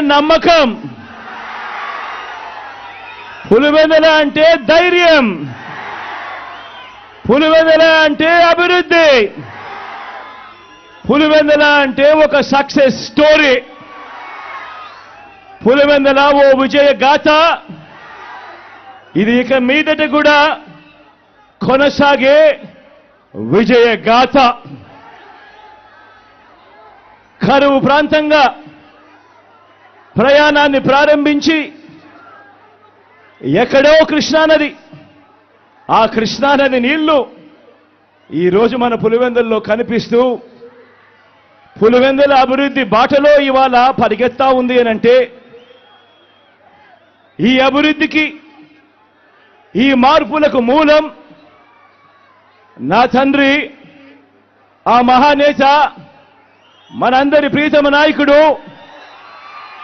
నమ్మకం. పులివెందుల అంటే ధైర్యం. పులివెందుల అంటే అభివృద్ధి. పులివెందుల అంటే ఒక సక్సెస్ స్టోరీ. పులివెందుల ఓ విజయ గాథ. ఇది ఇక మీదట కూడా కొనసాగే విజయ గాథ. కరువు ప్రాంతంగా ప్రయాణాన్ని ప్రారంభించి ఎక్కడో కృష్ణానది ఆ కృష్ణానది నీళ్ళు ఈరోజు మన పులివెందుల్లో కనిపిస్తూ పులివెందుల అభివృద్ధి బాటలో ఇవాళ పరిగెత్తా ఉంది అని అంటే ఈ అభివృద్ధికి ఈ మార్పులకు మూలం నా తండ్రి ఆ మహానేత మనందరి ప్రీతమ నాయకుడు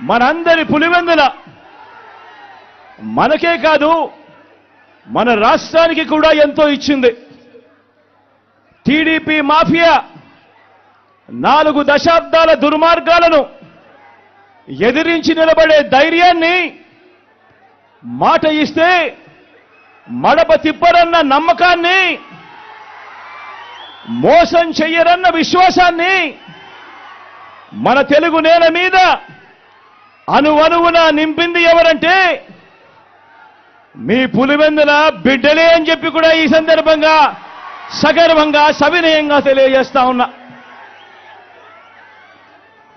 మనందరి పులివెందుల. మనకే కాదు మన రాష్ట్రానికి కూడా ఎంతో ఇచ్చింది. టీడీపీ మాఫియా నాలుగు దశాబ్దాల దుర్మార్గాలను ఎదిరించి నిలబడే ధైర్యాన్ని మాట ఇస్తే మడప తిప్పరన్న నమ్మకాన్ని మోసం చెయ్యరన్న విశ్వాసాన్ని మన తెలుగు నేల మీద అనువనువున నింపింది ఎవరంటే మీ పులివెందుల బిడ్డలే అని చెప్పి కూడా ఈ సందర్భంగా సగర్వంగా సవినయంగా తెలియజేస్తా ఉన్నా.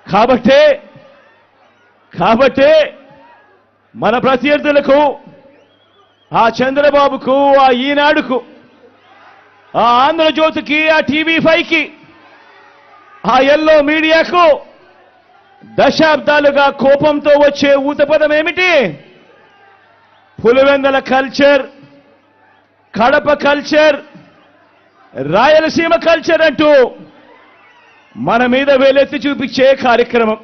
కాబట్టే కాబట్టే మన ప్రత్యర్థులకు ఆ చంద్రబాబుకు ఆ ఈనాడుకు ఆ ఆంధ్రజ్యోతికి ఆ టీవీ ఫైవ్కి ఆ ఎల్లో మీడియాకు దశాబ్దాలుగా కోపంతో వచ్చే ఊతపదం ఏమిటి? Pulivendula culture Kadapa culture Rayalaseema culture అంటూ మన మీద వేలెత్తి చూపించే కార్యక్రమం.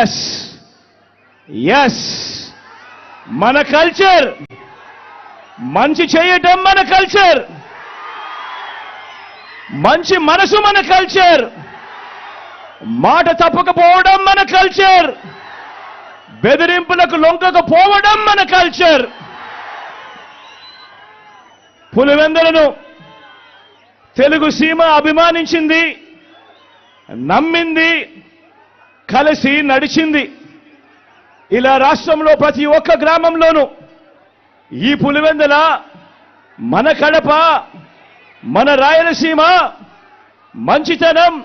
ఎస్ ఎస్ మన కల్చర్ మంచి చేయటం మన కల్చర్ మంచి మనసు మన కల్చర్ మాట తప్పకపోవడం మన కల్చర్ బెదిరింపులకు లొంగకపోవడం మన కల్చర్ పులివెందులను తెలుగు సీమ అభిమానించింది నమ్మింది కలిసి నడిచింది. ఇలా రాష్ట్రంలో ప్రతి ఒక్క గ్రామంలోనూ ఈ పులివెందుల మన కడప మన రాయలసీమ మంచితనం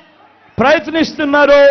ప్రయత్నిస్తున్నారో